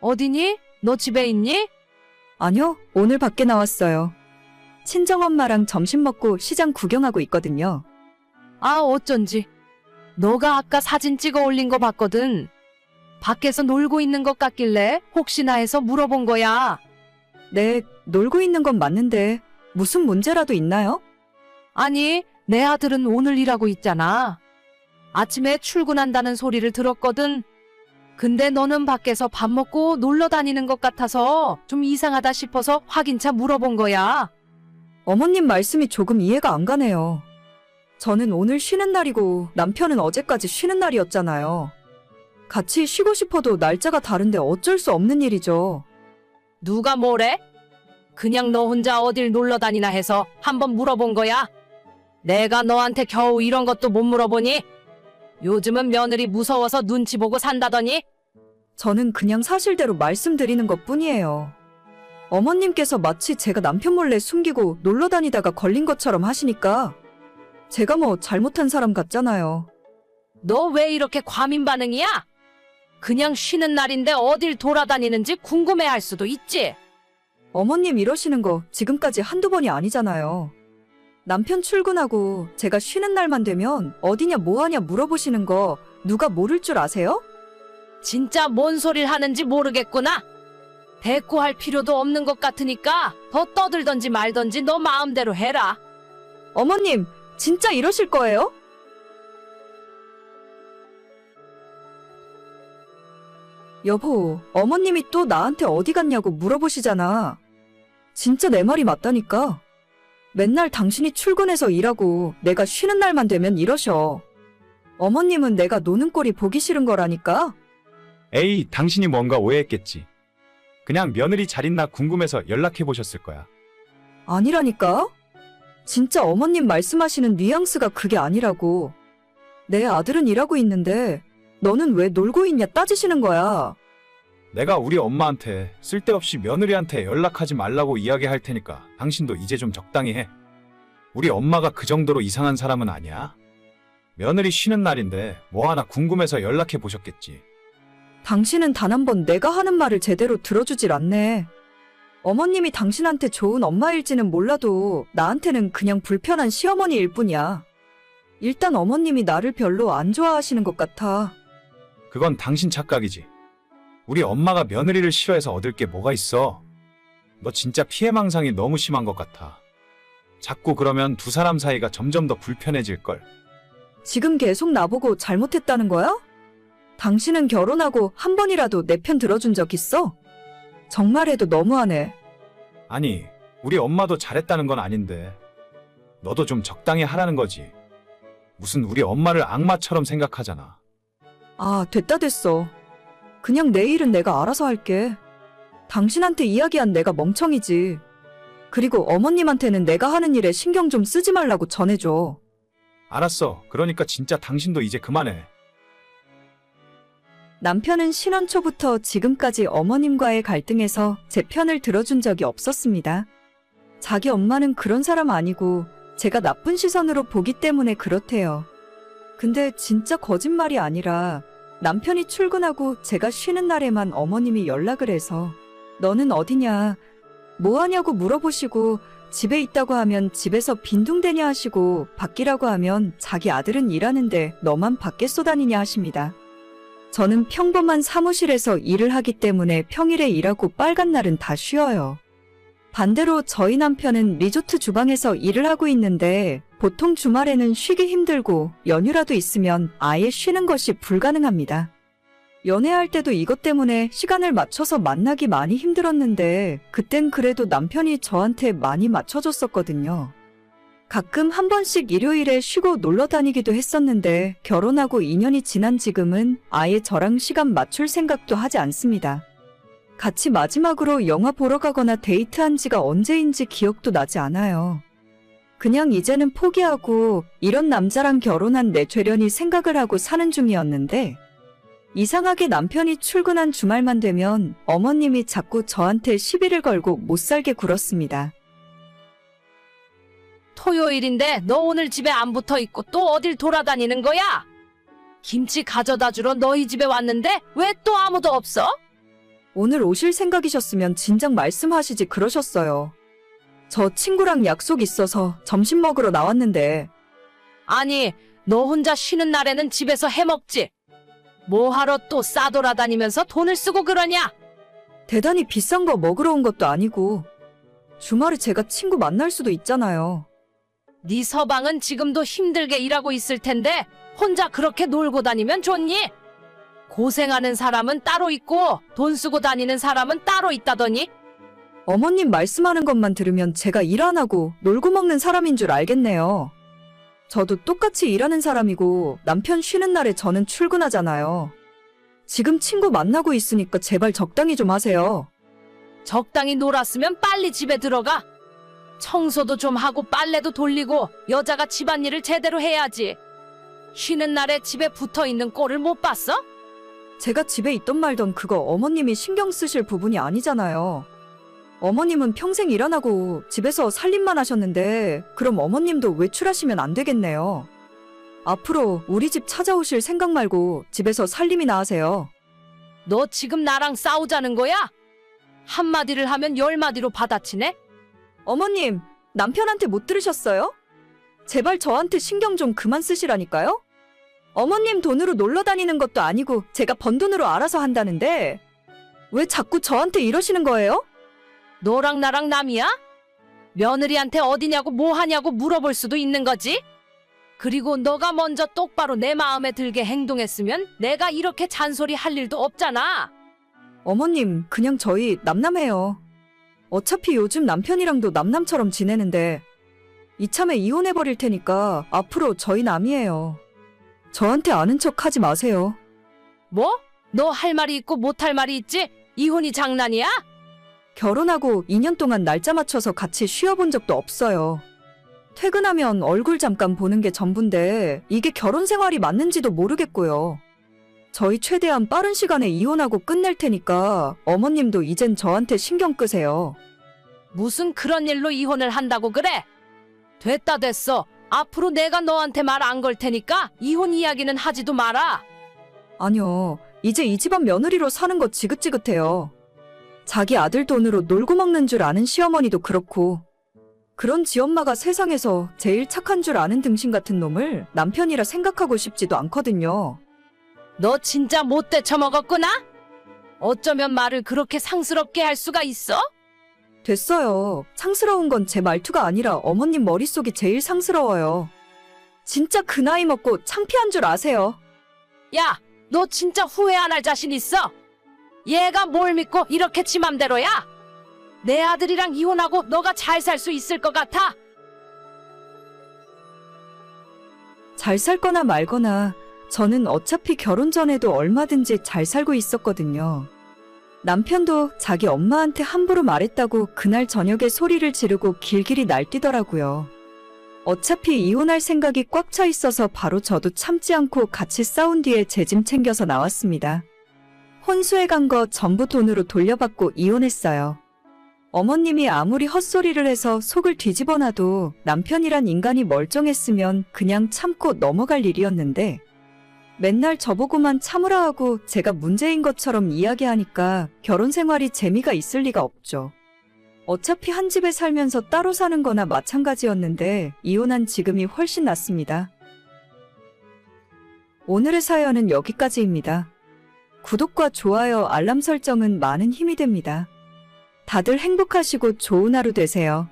어디니? 너 집에 있니? 아니요, 오늘 밖에 나왔어요. 친정엄마랑 점심 먹고 시장 구경하고 있거든요. 아, 어쩐지. 너가 아까 사진 찍어 올린 거 봤거든. 밖에서 놀고 있는 것 같길래 혹시나 해서 물어본 거야. 네, 놀고 있는 건 맞는데 무슨 문제라도 있나요? 아니, 내 아들은 오늘 일하고 있잖아. 아침에 출근한다는 소리를 들었거든. 근데 너는 밖에서 밥 먹고 놀러 다니는 것 같아서 좀 이상하다 싶어서 확인차 물어본 거야. 어머님 말씀이 조금 이해가 안 가네요. 저는 오늘 쉬는 날이고 남편은 어제까지 쉬는 날이었잖아요. 같이 쉬고 싶어도 날짜가 다른데 어쩔 수 없는 일이죠. 누가 뭐래? 그냥 너 혼자 어딜 놀러 다니나 해서 한번 물어본 거야. 내가 너한테 겨우 이런 것도 못 물어보니? 요즘은 며느리 무서워서 눈치 보고 산다더니? 저는 그냥 사실대로 말씀드리는 것 뿐이에요. 어머님께서 마치 제가 남편 몰래 숨기고 놀러 다니다가 걸린 것처럼 하시니까 제가 뭐 잘못한 사람 같잖아요. 너 왜 이렇게 과민 반응이야? 그냥 쉬는 날인데 어딜 돌아다니는지 궁금해 할 수도 있지. 어머님 이러시는 거 지금까지 한두 번이 아니잖아요. 남편 출근하고 제가 쉬는 날만 되면 어디냐 뭐하냐 물어보시는 거 누가 모를 줄 아세요? 진짜 뭔 소리를 하는지 모르겠구나. 대꾸할 필요도 없는 것 같으니까 더 떠들던지 말던지 너 마음대로 해라. 어머님, 진짜 이러실 거예요? 여보, 어머님이 또 나한테 어디 갔냐고 물어보시잖아. 진짜 내 말이 맞다니까. 맨날 당신이 출근해서 일하고 내가 쉬는 날만 되면 이러셔. 어머님은 내가 노는 꼴이 보기 싫은 거라니까. 에이, 당신이 뭔가 오해했겠지. 그냥 며느리 잘 있나 궁금해서 연락해 보셨을 거야. 아니라니까? 진짜 어머님 말씀하시는 뉘앙스가 그게 아니라고. 내 아들은 일하고 있는데 너는 왜 놀고 있냐 따지시는 거야. 내가 우리 엄마한테 쓸데없이 며느리한테 연락하지 말라고 이야기할 테니까 당신도 이제 좀 적당히 해. 우리 엄마가 그 정도로 이상한 사람은 아니야. 며느리 쉬는 날인데 뭐 하나 궁금해서 연락해 보셨겠지. 당신은 단 한 번 내가 하는 말을 제대로 들어주질 않네. 어머님이 당신한테 좋은 엄마일지는 몰라도 나한테는 그냥 불편한 시어머니일 뿐이야. 일단 어머님이 나를 별로 안 좋아하시는 것 같아. 그건 당신 착각이지. 우리 엄마가 며느리를 싫어해서 얻을 게 뭐가 있어. 너 진짜 피해망상이 너무 심한 것 같아. 자꾸 그러면 두 사람 사이가 점점 더 불편해질걸. 지금 계속 나보고 잘못했다는 거야? 당신은 결혼하고 한 번이라도 내 편 들어준 적 있어? 정말 해도 너무하네. 아니, 우리 엄마도 잘했다는 건 아닌데. 너도 좀 적당히 하라는 거지. 무슨 우리 엄마를 악마처럼 생각하잖아. 아, 됐다 됐어. 그냥 내 일은 내가 알아서 할게. 당신한테 이야기한 내가 멍청이지. 그리고 어머님한테는 내가 하는 일에 신경 좀 쓰지 말라고 전해줘. 알았어. 그러니까 진짜 당신도 이제 그만해. 남편은 신혼 초부터 지금까지 어머님과의 갈등에서 제 편을 들어준 적이 없었습니다. 자기 엄마는 그런 사람 아니고 제가 나쁜 시선으로 보기 때문에 그렇대요. 근데 진짜 거짓말이 아니라 남편이 출근하고 제가 쉬는 날에만 어머님이 연락을 해서 너는 어디냐, 뭐 하냐고 물어보시고 집에 있다고 하면 집에서 빈둥대냐 하시고 밖이라고 하면 자기 아들은 일하는데 너만 밖에 쏘다니냐 하십니다. 저는 평범한 사무실에서 일을 하기 때문에 평일에 일하고 빨간 날은 다 쉬어요. 반대로 저희 남편은 리조트 주방에서 일을 하고 있는데 보통 주말에는 쉬기 힘들고 연휴라도 있으면 아예 쉬는 것이 불가능합니다. 연애할 때도 이것 때문에 시간을 맞춰서 만나기 많이 힘들었는데 그땐 그래도 남편이 저한테 많이 맞춰줬었거든요. 가끔 한 번씩 일요일에 쉬고 놀러 다니기도 했었는데 결혼하고 2년이 지난 지금은 아예 저랑 시간 맞출 생각도 하지 않습니다. 같이 마지막으로 영화 보러 가거나 데이트한 지가 언제인지 기억도 나지 않아요. 그냥 이제는 포기하고 이런 남자랑 결혼한 내 죄련이 생각을 하고 사는 중이었는데 이상하게 남편이 출근한 주말만 되면 어머님이 자꾸 저한테 시비를 걸고 못 살게 굴었습니다. 토요일인데 너 오늘 집에 안 붙어 있고 또 어딜 돌아다니는 거야? 김치 가져다 주러 너희 집에 왔는데 왜 또 아무도 없어? 오늘 오실 생각이셨으면 진작 말씀하시지 그러셨어요. 저 친구랑 약속 있어서 점심 먹으러 나왔는데 아니, 너 혼자 쉬는 날에는 집에서 해먹지. 뭐하러 또 싸돌아다니면서 돈을 쓰고 그러냐? 대단히 비싼 거 먹으러 온 것도 아니고 주말에 제가 친구 만날 수도 있잖아요. 네 서방은 지금도 힘들게 일하고 있을 텐데 혼자 그렇게 놀고 다니면 좋니? 고생하는 사람은 따로 있고 돈 쓰고 다니는 사람은 따로 있다더니 어머님 말씀하는 것만 들으면 제가 일 안 하고 놀고 먹는 사람인 줄 알겠네요. 저도 똑같이 일하는 사람이고 남편 쉬는 날에 저는 출근하잖아요. 지금 친구 만나고 있으니까 제발 적당히 좀 하세요. 적당히 놀았으면 빨리 집에 들어가. 청소도 좀 하고 빨래도 돌리고 여자가 집안일을 제대로 해야지. 쉬는 날에 집에 붙어 있는 꼴을 못 봤어? 제가 집에 있던 말던 그거 어머님이 신경 쓰실 부분이 아니잖아요. 어머님은 평생 일 안 하고 집에서 살림만 하셨는데 그럼 어머님도 외출하시면 안 되겠네요. 앞으로 우리 집 찾아오실 생각 말고 집에서 살림이나 하세요. 너 지금 나랑 싸우자는 거야? 한마디를 하면 열마디로 받아치네? 어머님, 남편한테 못 들으셨어요? 제발 저한테 신경 좀 그만 쓰시라니까요? 어머님 돈으로 놀러 다니는 것도 아니고 제가 번 돈으로 알아서 한다는데 왜 자꾸 저한테 이러시는 거예요? 너랑 나랑 남이야? 며느리한테 어디냐고 뭐 하냐고 물어볼 수도 있는 거지? 그리고 너가 먼저 똑바로 내 마음에 들게 행동했으면 내가 이렇게 잔소리 할 일도 없잖아. 어머님, 그냥 저희 남남해요. 어차피 요즘 남편이랑도 남남처럼 지내는데 이참에 이혼해버릴 테니까 앞으로 저희 남이에요. 저한테 아는 척 하지 마세요. 뭐? 너 할 말이 있고 못 할 말이 있지? 이혼이 장난이야? 결혼하고 2년 동안 날짜 맞춰서 같이 쉬어본 적도 없어요. 퇴근하면 얼굴 잠깐 보는 게 전부인데 이게 결혼 생활이 맞는지도 모르겠고요. 저희 최대한 빠른 시간에 이혼하고 끝낼 테니까 어머님도 이젠 저한테 신경 끄세요. 무슨 그런 일로 이혼을 한다고 그래? 됐다 됐어. 앞으로 내가 너한테 말 안 걸 테니까 이혼 이야기는 하지도 마라. 아니요. 이제 이 집안 며느리로 사는 거 지긋지긋해요. 자기 아들 돈으로 놀고 먹는 줄 아는 시어머니도 그렇고 그런 지 엄마가 세상에서 제일 착한 줄 아는 등신 같은 놈을 남편이라 생각하고 싶지도 않거든요. 너 진짜 못돼 처먹었구나? 어쩌면 말을 그렇게 상스럽게 할 수가 있어? 됐어요. 상스러운 건 제 말투가 아니라 어머님 머릿속이 제일 상스러워요. 진짜 그 나이 먹고 창피한 줄 아세요. 야, 너 진짜 후회 안 할 자신 있어? 얘가 뭘 믿고 이렇게 지 맘대로야? 내 아들이랑 이혼하고 너가 잘 살 수 있을 것 같아? 잘 살 거나 말거나 저는 어차피 결혼 전에도 얼마든지 잘 살고 있었거든요. 남편도 자기 엄마한테 함부로 말했다고 그날 저녁에 소리를 지르고 길길이 날뛰더라고요. 어차피 이혼할 생각이 꽉 차 있어서 바로 저도 참지 않고 같이 싸운 뒤에 제 짐 챙겨서 나왔습니다. 혼수해 간 거 전부 돈으로 돌려받고 이혼했어요. 어머님이 아무리 헛소리를 해서 속을 뒤집어 놔도 남편이란 인간이 멀쩡했으면 그냥 참고 넘어갈 일이었는데 맨날 저보고만 참으라 하고 제가 문제인 것처럼 이야기하니까 결혼 생활이 재미가 있을 리가 없죠. 어차피 한 집에 살면서 따로 사는 거나 마찬가지였는데 이혼한 지금이 훨씬 낫습니다. 오늘의 사연은 여기까지입니다. 구독과 좋아요, 알람 설정은 많은 힘이 됩니다. 다들 행복하시고 좋은 하루 되세요.